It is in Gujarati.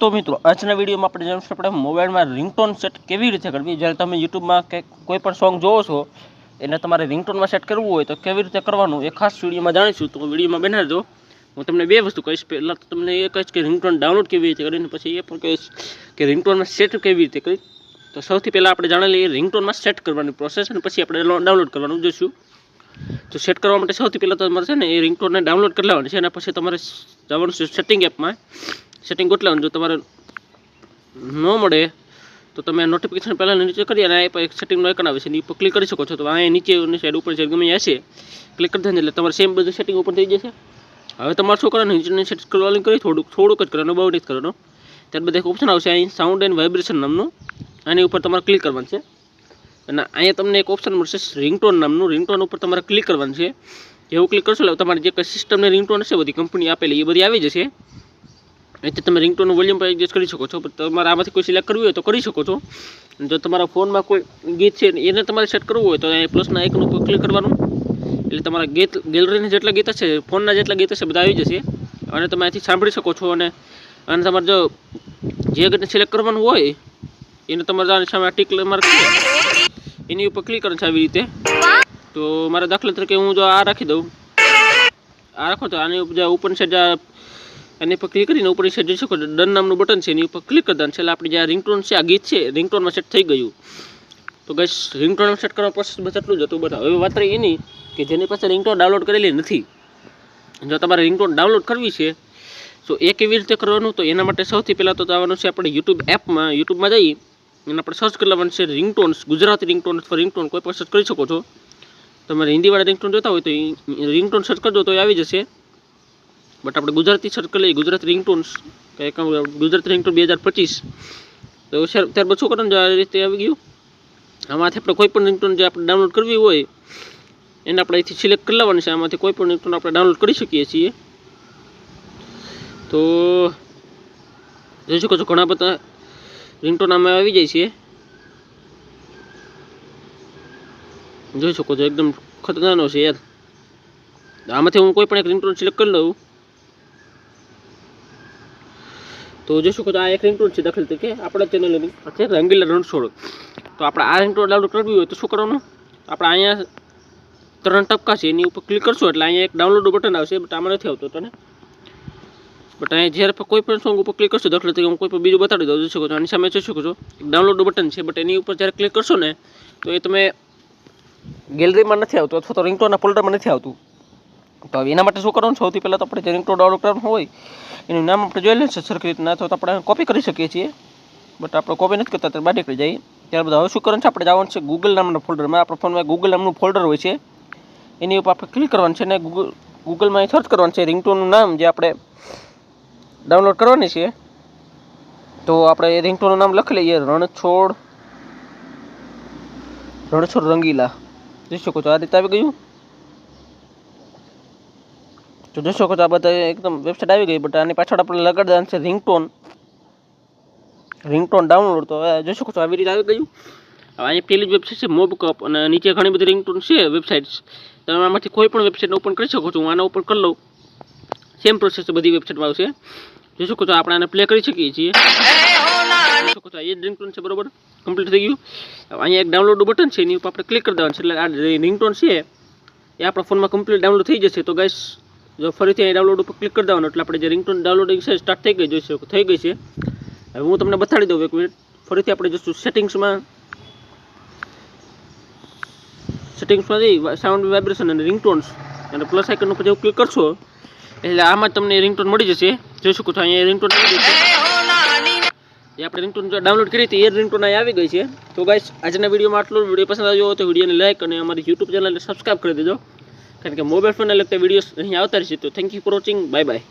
તો મિત્રો, આજના વિડીયોમાં આપણે જાણીશું આપણે મોબાઈલમાં રિંગટોન સેટ કેવી રીતે કરવી? જ્યારે તમે યુટ્યુબમાં કે કોઈ પણ સોંગ જોવો છો, એને તમારે રિંગટોનમાં સેટ કરવું હોય તો કેવી રીતે કરવાનું એ ખાસ વિડીયોમાં જાણીશું. તો વિડીયોમાં બનાવજો હું તમને બે વસ્તુ કહીશ. પહેલાં તો તમને એ કહીશ કે રિંગટોન ડાઉનલોડ કેવી રીતે કરીને, પછી એ પણ કહીશ કે રિંગટોનમાં સેટ કેવી રીતે કરી. તો સૌથી પહેલાં આપણે જાણી એ રિંગટોનમાં સેટ કરવાની પ્રોસેસ અને પછી આપણે ડાઉનલોડ કરવાનું જોઈશું. તો સેટ કરવા માટે સૌથી પહેલાં તમારે છે ને એ રિંગટોનને ડાઉનલોડ કરી લેવાની છે અને પછી તમારે જવાનું છે સેટિંગ એપમાં સેટિંગ ગોઠવવાનું, જો તમારે ન મળે, તો તમે નોટિફિકેશન પહેલાં નીચે કરી અને આ એક સેટિંગનો આઇકન આવે છે. ઉપર ક્લિક કરી શકો છો. તો અહીંયા નીચે સાઈડ ઉપર સાઈડ ગમે હશે ક્લિક કરી એટલે તમારે સેમ બધું સેટિંગ ઉપર થઈ જશે. હવે તમારે શું કરવાનું? નીચેની સેટ સ્ક્રોલિંગ કરી, થોડુંક થોડુંક જ કરવાનું, બહુ નહીં કરવાનું. ત્યારબાદ એક ઓપ્શન આવશે અહીં સાઉન્ડ એન્ડ વાઇબ્રેશન નામનું. આની ઉપર તમારે ક્લિક કરવાનું છે. અને અહીંયા તમને એક ઓપ્શન મળશે રિંગટોન નામનું. રિંગટોન ઉપર તમારે ક્લિક કરવાનું છે. જેવું ક્લિક કરશો એટલે તમારી જે સિસ્ટમની રિંગટોન હશે, બધી કંપની આપેલી, એ બધી આવી જશે. એટલે તમે રિંગટોનનું વોલ્યુમ પણ એડજસ્ટ કરી શકો છો. તમારે આમાંથી કોઈ સિલેક્ટ કરવું હોય તો કરી શકો છો. જો તમારા ફોનમાં કોઈ ગીત છે, એને તમારે સેટ કરવું હોય તો અહીંયા પ્લસના એકનું ક્લિક કરવાનું. એટલે તમારા ગીત ગેલેરીના જેટલા ગીત હશે ફોનના જેટલા ગીત હશે, બધા આવી જશે. અને તમે અહીંથી સાંભળી શકો છો અને અને તમારે જો જે ગીતને સિલેક્ટ કરવાનું હોય, એને તમારે સામે ટીક માર્ક એની ઉપર ક્લિક કરવાનું છે આવી રીતે. તો મારા દાખલા તરીકે હું જો આ રાખી દઉં. આ રાખો તો આની ઉપર જે ઉપર સાઈડ એની પર ક્લિક કરીને ઉપર સાઈડ જોઈ શકો છો ડન નામનું બટન છે, એની ઉપર ક્લિક કરી દેવાનું છે. એટલે આપણે જે આ રિંગટોન છે, આ ગીત છે રિંગટોનમાં સેટ થઈ ગયું. તો ગઈશ રિંગટોન સેટ કરવા પ્રોસેસ બસ એટલું જ હતું બધા હવે વાત રહી એની કે જેની પાસે રિંગટોન ડાઉનલોડ કરેલી નથી. જો તમારે રિંગટોન ડાઉનલોડ કરવી છે, તો એ કેવી રીતે કરવાનું? તો એના માટે સૌથી પહેલાં તો આવવાનું છે આપણે યુટ્યુબ એપમાં યુટ્યુબમાં જઈ અને આપણે સર્ચ કરી લેવાનું છે રિંગટોન્સ ગુજરાતી રિંગટોન અથવા રિંગટોન કોઈ પણ સર્ચ કરી શકો છો. તમારે હિન્દીવાળા રિંગટોન જોતા હોય તો રિંગટોન સર્ચ કરજો તો એ આવી જશે. બટ આપણે ગુજરાતી સર્ચ કરી લઈએ ગુજરાત રિંગટોન્સ કંઈક ગુજરાતી રિંગટોન બે હજાર પચીસ. તો ત્યારે શું કરવાનું? જો આ રીતે આવી ગયું. આમાંથી આપણે કોઈ પણ રિંગટોન જે આપણે ડાઉનલોડ કરવી હોય, એને આપણે અહીંથી સિલેક્ટ કરી લેવાની છે. આમાંથી કોઈ પણ રિંગટોન આપણે ડાઉનલોડ કરી શકીએ છીએ. તો જોઈ શકો છો, ઘણા બધા રિંગટોન આમાં આવી જાય છે. જોઈ શકો છો, એકદમ ખતરનાનો છે યાર. આમાંથી હું કોઈ પણ એક રિંગટોન સિલેક્ટ કરી લઉં. તો જોઈ શકો છો આ એક રિંગટોન છે દાખલ તરીકે આપણા ચેનલની છે રંગીલા રણછોડ. તો આપણે આ રિંગટોન ડાઉનલોડ કરવી હોય તો શું કરવાનું? આપણે અહીંયા ત્રણ ટપકા છે, એની ઉપર ક્લિક કરશો એટલે અહીંયા એક ડાઉનલોડ બટન આવશે બટ આમાં નથી આવતું તને. બટ અહીંયા જ્યારે કોઈ પણ સોંગ ઉપર ક્લિક કરશો દાખલા તરીકે હું કોઈ પણ બીજું બતાડી દઉં જોઈ શકો છો આની સામે જોઈ શકો છો એક ડાઉનલોડ બટન છે બટ એની ઉપર જ્યારે ક્લિક કરશો ને, તો એ તમે ગેલેરીમાં નથી આવતું, અથવા તો રિંગટોનના ફોલ્ડરમાં નથી આવતું. તો હવે એના માટે શું કરવાનું? સૌથી પહેલાં તો આપણે જે રિંગટોન ડાઉનલોડ કરવાનું હોય, એનું નામ આપણે જોઈ લઈએ સરખી રીતના. અથવા તો આપણે કોપી કરી શકીએ છીએ. બટ આપણે કોપી નથી કરતા, ત્યારે બહાર નીકળી જાય ત્યારબાદ હવે શું કરવાનું છે? આપણે જવાનું છે ગૂગલ નામના ફોલ્ડરમાં આપણા ફોનમાં ગૂગલ નામનું ફોલ્ડર હોય છે. એની ઉપર આપણે ક્લિક કરવાનું છે અને ગૂગલ ગૂગલમાં સર્ચ કરવાનું છે રિંગટોનનું નામ જે આપણે ડાઉનલોડ કરવાની છે. તો આપણે રિંગટોનનું નામ લખી લઈએ. રણછોડ રણછોડ રંગીલા. જોઈ શકો છો? આ રીતે આવી ગયું. તો જોઈ શકો આ બધા એકદમ વેબસાઇટ આવી ગઈ બટ આની પાછળ આપણે લગાડી દેવાનું છે રિંગટોન રિંગટોન ડાઉનલોડ તો હવે જોઈ શકો આવી રીતે આવી ગયું. હવે અહીંયા પેલી જ વેબસાઇટ છે મોબ કપ અને નીચે ઘણી બધી રિંગટોન છે વેબસાઇટ્સ તમે આમાંથી કોઈ પણ વેબસાઇટને ઓપન કરી શકો છો, હું આના ઉપર કરી લઉં. સેમ પ્રોસેસ બધી વેબસાઇટમાં આવશે. જોઈ શકો આપણે આને પ્લે કરી શકીએ છીએ. શકો છો રિંગટોન છે, બરોબર? કમ્પ્લીટ થઈ ગયું. અહીંયા એક ડાઉનલોડ બટન છે, એની ઉપર આપણે ક્લિક કરી દેવાનું છે. એટલે આ રિંગટોન છે, એ આપણા ફોનમાં કમ્પ્લીટ ડાઉનલોડ થઈ જશે. તો ગાઈસ જો ફરીથી અહીં ડાઉનલોડ ઉપર ક્લિક કરી દેવાનું, એટલે આપણે જે રિંગટોન ડાઉનલોડિંગ છે સ્ટાર્ટ થઈ ગઈ, જોઈ થઈ ગઈ છે. હવે હું તમને બતાડી દઉં, એક મિનિટ ફરીથી આપણે જઈશું સેટિંગ્સમાં સેટિંગ્સમાં જઈ સાઉન્ડ વાઇબ્રેશન અને રિંગટોન્સ અને પ્લસ આઇકન ઉપર જેવું ક્લિક કરશો, એટલે આમાં તમને રિંગટોન મળી જશે. જોઈ શકો છો, અહીંયા રિંગટોન છે. આપણે રિંગટોન ડાઉનલોડ કરી હતી, એ રિંગટોન અહીં આવી ગઈ છે. તો ગાઈસ આજના વિડીયોમાં આટલું વીડિયો પસંદ આવ્યો તો વિડીયોને લાઇક અને અમારી યુટ્યુબ ચેનલને સબસ્ક્રાઈબ કરી દેજો. કારણ કે મોબાઈલ ફોનને લગતા વિડીયોઝ અહીં આવતા રહેશે. તો thank you for watching bye bye